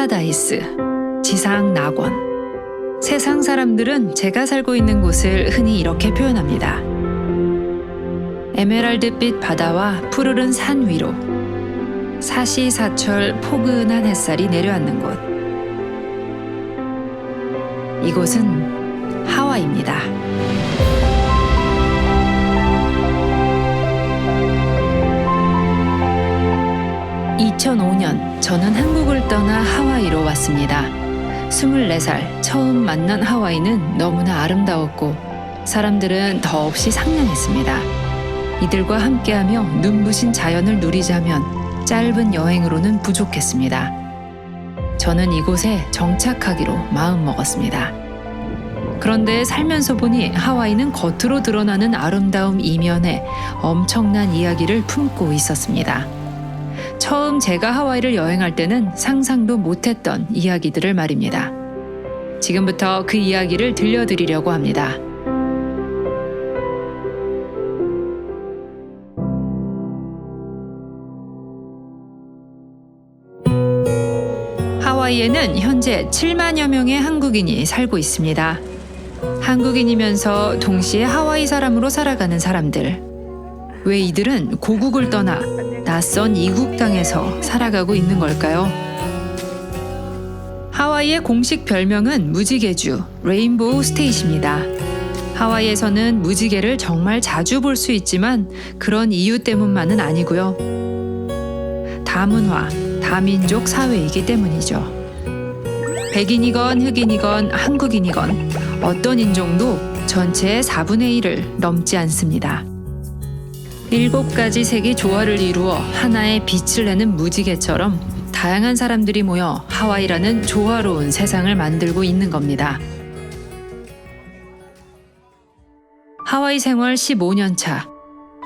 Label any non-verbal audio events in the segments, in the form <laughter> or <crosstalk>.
파라다이스, 지상 낙원. 세상 사람들은 제가 살고 있는 곳을 흔히 이렇게 표현합니다. 에메랄드빛 바다와 푸르른 산 위로 사시사철 포근한 햇살이 내려앉는 곳. 이곳은 하와이입니다. 2005년 저는 한국을 떠나 하와이로 왔습니다. 24살 처음 만난 하와이는 너무나 아름다웠고 사람들은 더없이 상냥했습니다. 이들과 함께하며 눈부신 자연을 누리자면 짧은 여행으로는 부족했습니다. 저는 이곳에 정착하기로 마음먹었습니다. 그런데 살면서 보니 하와이는 겉으로 드러나는 아름다움 이면에 엄청난 이야기를 품고 있었습니다. 처음 제가 하와이를 여행할 때는 상상도 못했던 이야기들을 말입니다. 지금부터 그 이야기를 들려드리려고 합니다. 하와이에는 현재 7만여 명의 한국인이 살고 있습니다. 한국인이면서 동시에 하와이 사람으로 살아가는 사람들. 왜 이들은 고국을 떠나 낯선 이국 땅에서 살아가고 있는 걸까요? 하와이의 공식 별명은 무지개주 레인보우 스테이트입니다. 하와이에서는 무지개를 정말 자주 볼 수 있지만 그런 이유 때문만은 아니고요. 다문화, 다민족 사회이기 때문이죠. 백인이건 흑인이건 한국인이건 어떤 인종도 전체의 4분의 1을 넘지 않습니다. 일곱 가지 색이 조화를 이루어 하나의 빛을 내는 무지개처럼 다양한 사람들이 모여 하와이라는 조화로운 세상을 만들고 있는 겁니다. 하와이 생활 15년 차.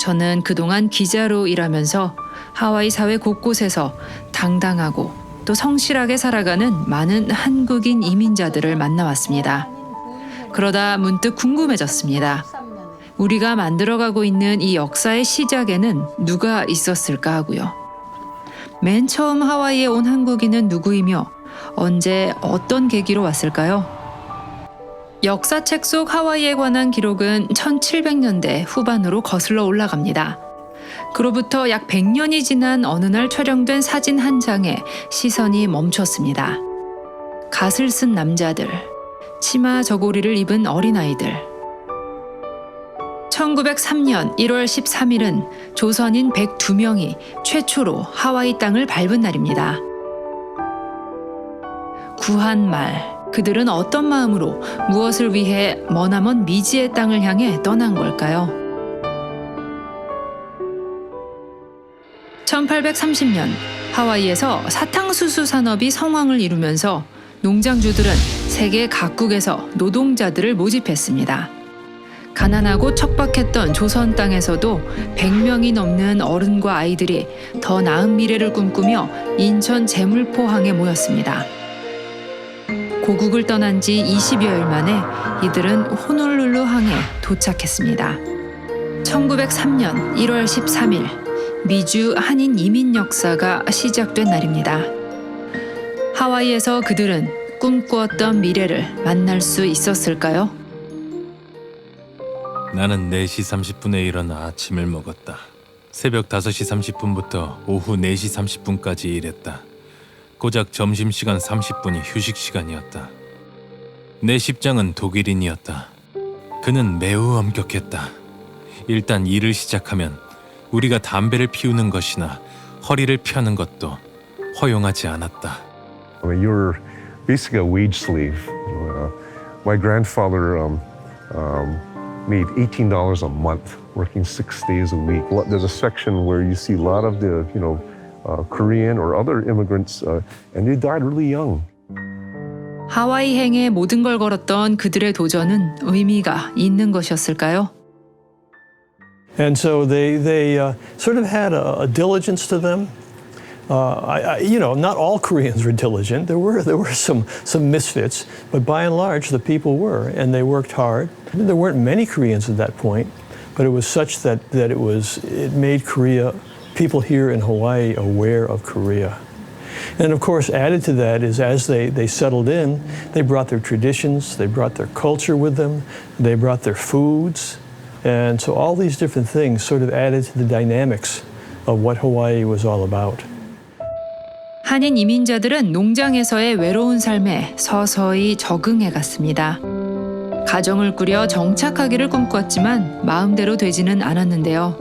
저는 그동안 기자로 일하면서 하와이 사회 곳곳에서 당당하고 또 성실하게 살아가는 많은 한국인 이민자들을 만나왔습니다. 그러다 문득 궁금해졌습니다. 우리가 만들어가고 있는 이 역사의 시작에는 누가 있었을까 하고요. 맨 처음 하와이에 온 한국인은 누구이며 언제 어떤 계기로 왔을까요? 역사책 속 하와이에 관한 기록은 1700년대 후반으로 거슬러 올라갑니다. 그로부터 약 100년이 지난 어느 날 촬영된 사진 한 장에 시선이 멈췄습니다. 갓을 쓴 남자들, 치마 저고리를 입은 어린아이들, 1903년 1월 13일은 조선인 102명이 최초로 하와이 땅을 밟은 날입니다. 구한 말, 그들은 어떤 마음으로 무엇을 위해 머나먼 미지의 땅을 향해 떠난 걸까요? 1830년 하와이에서 사탕수수 산업이 성황을 이루면서 농장주들은 세계 각국에서 노동자들을 모집했습니다. 가난하고 척박했던 조선 땅에서도 100명이 넘는 어른과 아이들이 더 나은 미래를 꿈꾸며 인천 제물포항에 모였습니다. 고국을 떠난 지 20여일 만에 이들은 호놀룰루 항에 도착했습니다. 1903년 1월 13일 미주 한인 이민 역사가 시작된 날입니다. 하와이에서 그들은 꿈꾸었던 미래를 만날 수 있었을까요? 나는 4시 30분에 일어나 아침을 먹었다. 새벽 5시 30분부터 오후 4시 30분까지 일했다. 고작 점심시간 30분이 휴식 시간이었다. 내 십장은 독일인이었다. 그는 매우 엄격했다. 일단 일을 시작하면 우리가 담배를 피우는 것이나 허리를 펴는 것도 허용하지 않았다. I mean, you're basically a wage slave. Uh, my grandfather um, um, made eighteen dollars a month, working six days a week. Lo- There's a section where you see a lot of the, you know, uh, Korean or other immigrants, uh, and they died really young. 하와이행에 모든 걸 걸었던 그들의 도전은 의미가 있는 것이었을까요? And so they, they uh, sort of had a, a diligence to them. Uh, I, I, you know, not all Koreans were diligent. There were, there were some, some misfits, but by and large, the people were, and they worked hard. There weren't many Koreans at that point, but it was such that, that it, was, it made Korea, people here in Hawaii, aware of Korea. And of course, added to that is as they, they settled in, they brought their traditions, they brought their culture with them, they brought their foods. And so all these different things sort of added to the dynamics of what Hawaii was all about. 한인 이민자들은 농장에서의 외로운 삶에 서서히 적응해 갔습니다. 가정을 꾸려 정착하기를 꿈꿨지만 마음대로 되지는 않았는데요.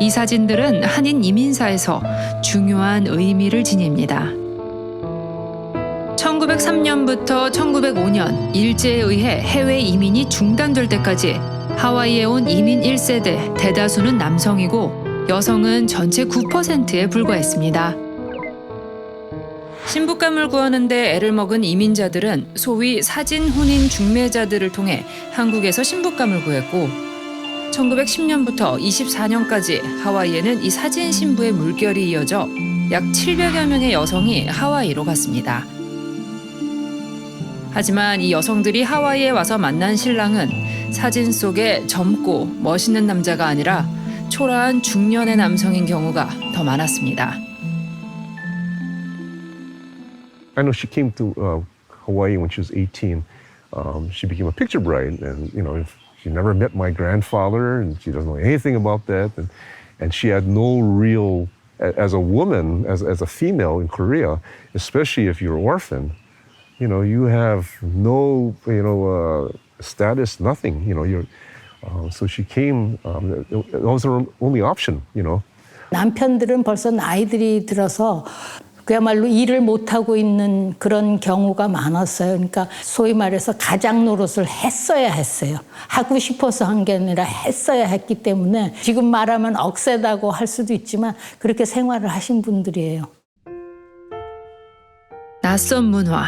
이 사진들은 한인 이민사에서 중요한 의미를 지닙니다. 1903년부터 1905년 일제에 의해 해외 이민이 중단될 때까지 하와이에 온 이민 1세대 대다수는 남성이고 여성은 전체 9%에 불과했습니다. 신부감을 구하는데 애를 먹은 이민자들은 소위 사진 혼인 중매자들을 통해 한국에서 신부감을 구했고 1910년부터 24년까지 하와이에는 이 사진 신부의 물결이 이어져 약 700여 명의 여성이 하와이로 갔습니다. 하지만 이 여성들이 하와이에 와서 만난 신랑은 사진 속에 젊고 멋있는 남자가 아니라 초라한 중년의 남성인 경우가 더 많았습니다. I know she came to uh, Hawaii when she was 18. Um, she became a picture bride, and you know, if she never met my grandfather, and she doesn't know anything about that, and and she had no real, a- as a woman, as as a female in Korea, especially if you're orphan, you know, you have no, you know, uh, status, nothing. You know, you're. Uh, so she came. Um, that was her only option. You know. 남편들은 벌써 나이들이 들어서 그야말로 일을 못하고 있는 그런 경우가 많았어요. 그러니까 소위 말해서 가장 노릇을 했어야 했어요. 하고 싶어서 한 게 아니라 했어야 했기 때문에 지금 말하면 억세다고 할 수도 있지만 그렇게 생활을 하신 분들이에요. 낯선 문화,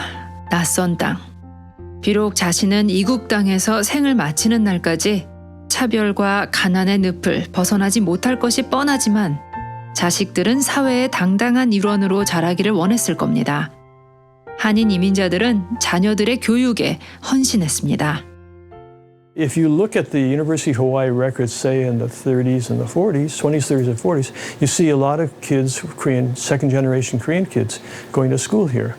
낯선 땅. 비록 자신은 이국 땅에서 생을 마치는 날까지 차별과 가난의 늪을 벗어나지 못할 것이 뻔하지만 자식들은 사회의 당당한 일원으로 자라기를 원했을 겁니다. 한인 이민자들은 자녀들의 교육에 헌신했습니다. If you look at the University of Hawaii records, say in the 30s and the 40s, 20s, 30s, and 40s, you see a lot of kids, Korean, second generation Korean kids, going to school here.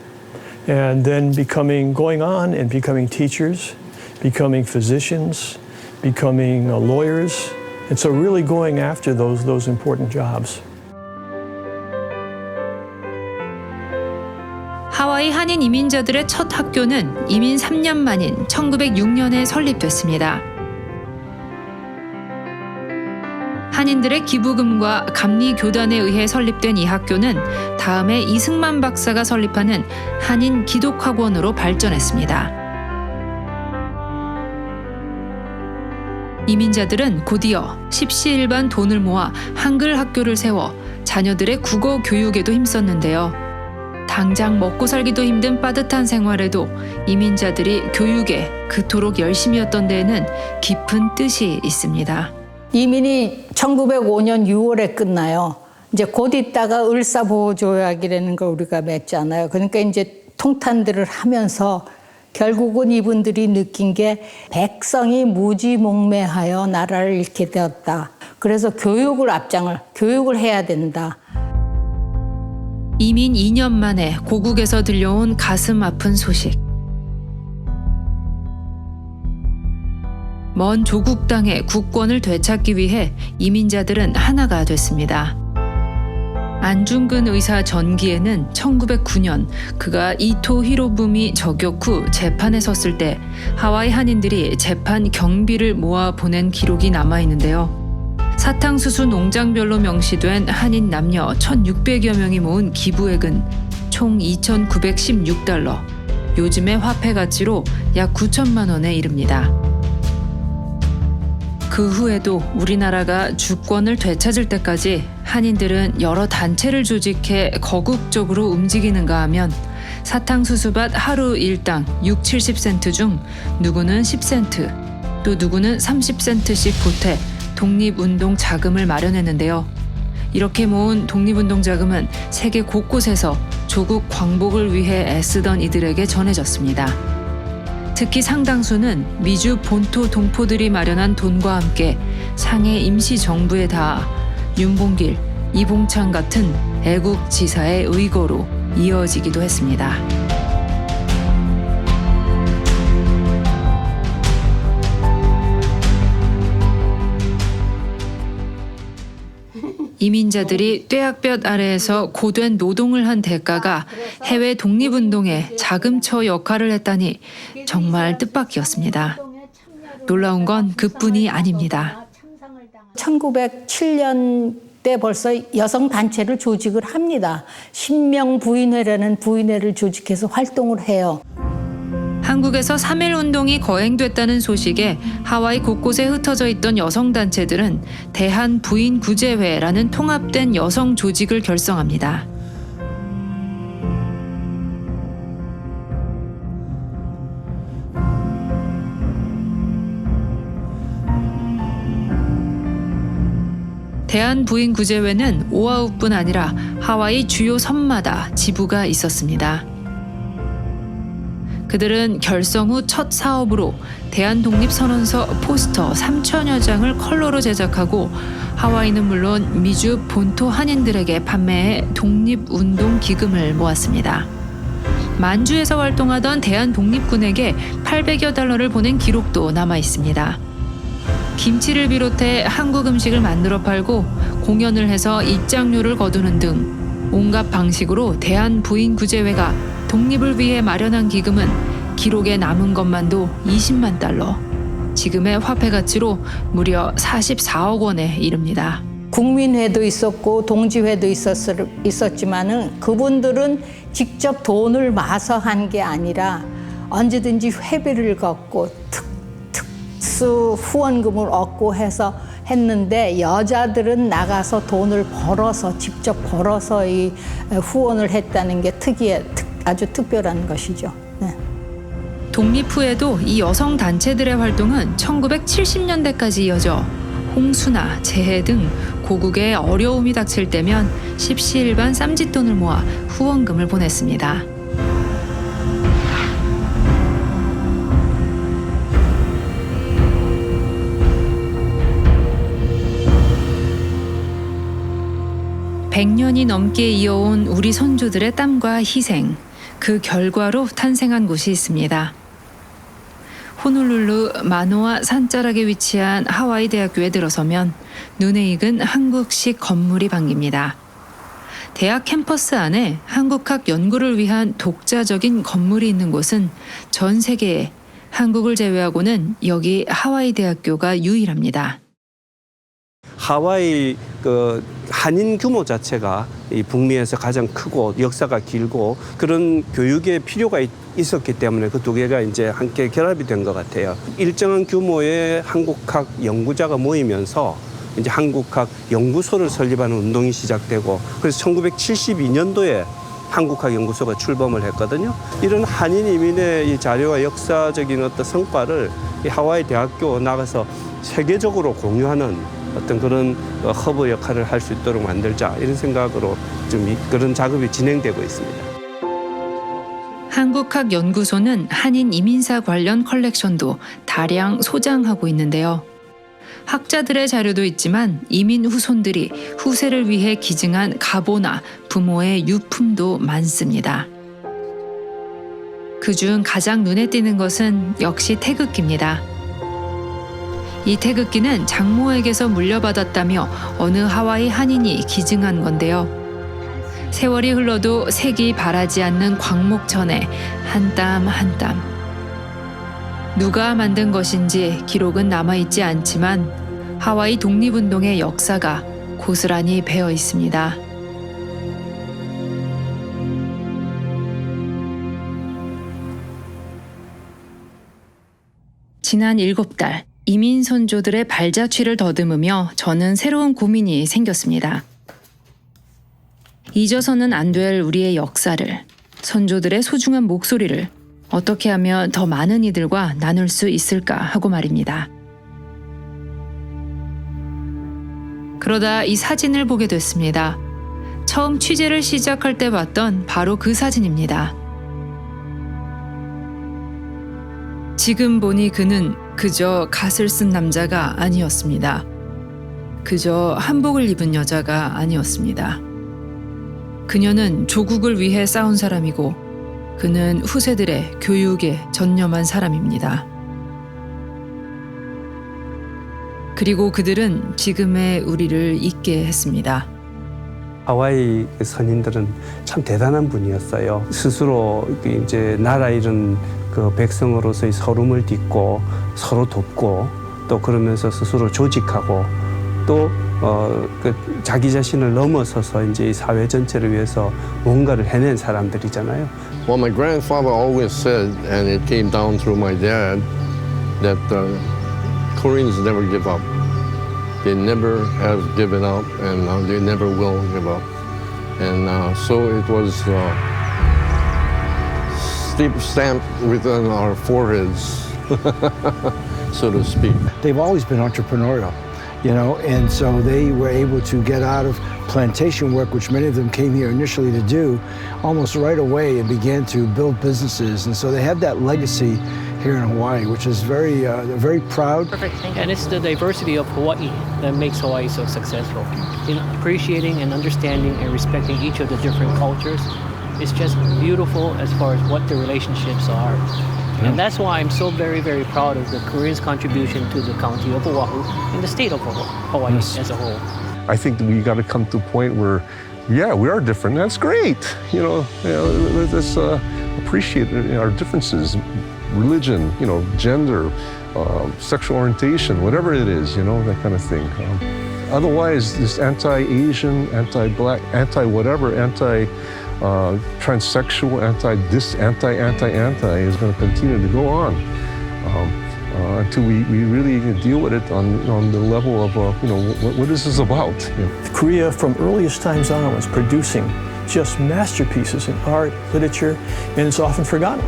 And then becoming, going on and becoming teachers, becoming physicians, becoming uh, lawyers. And so really going after those, those important jobs. 하와이 한인 이민자들의 첫 학교는 이민 3년 만인 1906년에 설립됐습니다. 한인들의 기부금과 감리 교단에 의해 설립된 이 학교는 다음에 이승만 박사가 설립하는 한인 기독학원으로 발전했습니다. 이민자들은 곧이어 십시일반 돈을 모아 한글 학교를 세워 자녀들의 국어 교육에도 힘썼는데요. 당장 먹고 살기도 힘든 빠듯한 생활에도 이민자들이 교육에 그토록 열심이었던 데에는 깊은 뜻이 있습니다. 이민이 1905년 6월에 끝나요. 이제 곧 있다가 을사보호조약이라는 걸 우리가 맺잖아요. 그러니까 이제 통탄들을 하면서 결국은 이분들이 느낀 게 백성이 무지몽매하여 나라를 잃게 되었다. 그래서 교육을 앞장을, 교육을 해야 된다. 이민 2년 만에 고국에서 들려온 가슴 아픈 소식. 먼 조국 땅의 국권을 되찾기 위해 이민자들은 하나가 됐습니다. 안중근 의사 전기에는 1909년 그가 이토 히로부미 저격 후 재판에 섰을 때 하와이 한인들이 재판 경비를 모아 보낸 기록이 남아 있는데요. 사탕수수 농장별로 명시된 한인 남녀 1,600여 명이 모은 기부액은 총 2,916달러, 요즘의 화폐 가치로 약 9천만 원에 이릅니다. 그 후에도 우리나라가 주권을 되찾을 때까지 한인들은 여러 단체를 조직해 거국적으로 움직이는가 하면 사탕수수밭 하루 일당 6, 70센트 중 누구는 10센트, 또 누구는 30센트씩 보태 독립운동 자금을 마련했는데요. 이렇게 모은 독립운동 자금은 세계 곳곳에서 조국 광복을 위해 애쓰던 이들에게 전해졌습니다. 특히 상당수는 미주 본토 동포들이 마련한 돈과 함께 상해 임시 정부에 닿아 윤봉길, 이봉창 같은 애국 지사의 의거로 이어지기도 했습니다. 이민자들이 뙤약볕 아래에서 고된 노동을 한 대가가 해외 독립운동에 자금처 역할을 했다니 정말 뜻밖이었습니다. 놀라운 건 그뿐이 아닙니다. 1907년 때 벌써 여성 단체를 조직을 합니다. 신명 부인회라는 부인회를 조직해서 활동을 해요. 한국에서 3.1 운동이 거행됐다는 소식에 하와이 곳곳에 흩어져 있던 여성단체들은 대한 부인 구제회라는 통합된 여성 조직을 결성합니다. 대한부인구제회는 오아우뿐 아니라 하와이 주요 섬마다 지부가 있었습니다. 그들은 결성 후 첫 사업으로 대한독립선언서 포스터 3천여 장을 컬러로 제작하고 하와이는 물론 미주 본토 한인들에게 판매해 독립운동 기금을 모았습니다. 만주에서 활동하던 대한독립군에게 800여 달러를 보낸 기록도 남아 있습니다. 김치를 비롯해 한국 음식을 만들어 팔고 공연을 해서 입장료를 거두는 등 온갖 방식으로 대한 부인 구제회가 독립을 위해 마련한 기금은 기록에 남은 것만도 20만 달러. 지금의 화폐 가치로 무려 44억 원에 이릅니다. 국민회도 있었고 동지회도 있었, 있었지만은 그분들은 직접 돈을 마서 한 게 아니라 언제든지 회비를 걷고 특, 특수 후원금을 얻고 해서 했는데 여자들은 나가서 돈을 벌어서 직접 벌어서 이 후원을 했다는 게 특이해 특, 아주 특별한 것이죠. 네. 독립 후에도 이 여성 단체들의 활동은 1970년대까지 이어져 홍수나 재해 등 고국의 어려움이 닥칠 때면 십시일반 쌈짓돈을 모아 후원금을 보냈습니다. 백년이 넘게 이어온 우리 선조들의 땀과 희생, 그 결과로 탄생한 곳이 있습니다. 호놀룰루 마노아 산자락에 위치한 하와이 대학교에 들어서면 눈에 익은 한국식 건물이 반깁니다. 대학 캠퍼스 안에 한국학 연구를 위한 독자적인 건물이 있는 곳은 전 세계에 한국을 제외하고는 여기 하와이 대학교가 유일합니다. 하와이 그 한인 규모 자체가 이 북미에서 가장 크고 역사가 길고 그런 교육의 필요가 있, 있었기 때문에 그 두 개가 이제 함께 결합이 된 것 같아요. 일정한 규모의 한국학 연구자가 모이면서 이제 한국학 연구소를 설립하는 운동이 시작되고 그래서 1972년도에 한국학 연구소가 출범을 했거든요. 이런 한인 이민의 이 자료와 역사적인 어떤 성과를 이 하와이 대학교 나가서 세계적으로 공유하는 어떤 그런 어, 허브 역할을 할 수 있도록 만들자 이런 생각으로 좀 이- 그런 작업이 진행되고 있습니다. 한국학 연구소는 한인 이민사 관련 컬렉션도 다량 소장하고 있는데요. 학자들의 자료도 있지만 이민 후손들이 후세를 위해 기증한 가보나 부모의 유품도 많습니다. 그중 가장 눈에 띄는 것은 역시 태극기입니다. 이 태극기는 장모에게서 물려받았다며 어느 하와이 한인이 기증한 건데요. 세월이 흘러도 색이 바라지 않는 광목천에 한 땀 한 땀. 누가 만든 것인지 기록은 남아있지 않지만 하와이 독립운동의 역사가 고스란히 배어 있습니다. 지난 일곱 달 이민 선조들의 발자취를 더듬으며 저는 새로운 고민이 생겼습니다. 잊어서는 안 될 우리의 역사를, 선조들의 소중한 목소리를 어떻게 하면 더 많은 이들과 나눌 수 있을까 하고 말입니다. 그러다 이 사진을 보게 됐습니다. 처음 취재를 시작할 때 봤던 바로 그 사진입니다. 지금 보니 그는 그저 갓을 쓴 남자가 아니었습니다. 그저 한복을 입은 여자가 아니었습니다. 그녀는 조국을 위해 싸운 사람이고 그는 후세들의 교육에 전념한 사람입니다. 그리고 그들은 지금의 우리를 잊게 했습니다. 하와이 그 선인들은 참 대단한 분이었어요. 스스로 이제 나라 잃은 그 백성으로서의 서름을 딛고 서로 돕고 또 그러면서 스스로 조직하고 또 어, 그 자기 자신을 넘어서서 이제 이 사회 전체를 위해서 뭔가를 해낸 사람들이잖아요. Well, my grandfather always said, and it came down through my dad, that uh, Koreans never give up. They never have given up, and uh, they never will give up. And uh, so it was uh, steep stamped within our foreheads, <laughs> so to speak. they've always been entrepreneurial, you know, and so they were able to get out of plantation work, which many of them came here initially to do, almost right away and began to build businesses. And so they have that legacy here in Hawaii, which is very, uh, they're very proud. And it's the diversity of Hawaii that makes Hawaii so successful. In appreciating and understanding and respecting each of the different cultures, it's just beautiful as far as what the relationships are. And that's why I'm so very, very proud of the Koreans' contribution to the county of Oahu and the state of Hawaii as a whole. I think we got to come to a point where, yeah, we are different. That's great. You know, you know let's uh, appreciate our differences, religion, you know, gender, uh, sexual orientation, whatever it is, you know, that kind of thing. Um, otherwise, this anti-Asian, anti-black, anti-whatever, anti. Uh, transsexual, anti this, anti, anti, anti is going to continue to go on um, uh, until we, we really deal with it on, on the level of, uh, you know, what, what is this about? You know? Korea, from earliest times on, was producing just masterpieces in art, literature, and it's often forgotten.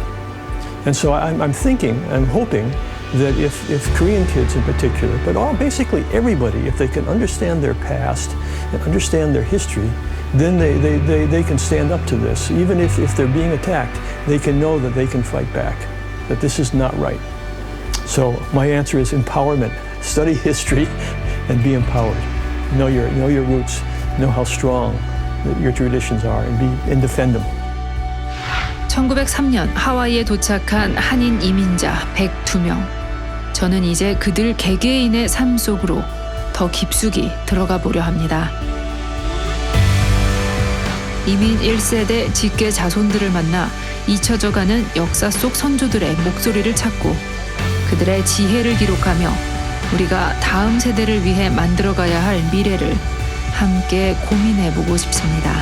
And so I'm, I'm thinking, I'm hoping that if, if Korean kids in particular, but all basically everybody, if they can understand their past and understand their history, then they, they, they, they can stand up to this. Even if, if they're being attacked, they can know that they can fight back, that this is not right. So my answer is empowerment. Study history <laughs> and be empowered. Know your, know your roots, know how strong your traditions are, and, be, and defend them. 1903년 하와이에 도착한 한인 이민자 102명. 저는 이제 그들 개개인의 삶 속으로 더 깊숙이 들어가 보려 합니다. 이민 1세대 직계 자손들을 만나 잊혀져가는 역사 속 선조들의 목소리를 찾고 그들의 지혜를 기록하며 우리가 다음 세대를 위해 만들어가야 할 미래를 함께 고민해 보고 싶습니다.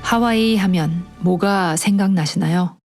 하와이 하면 뭐가 생각나시나요?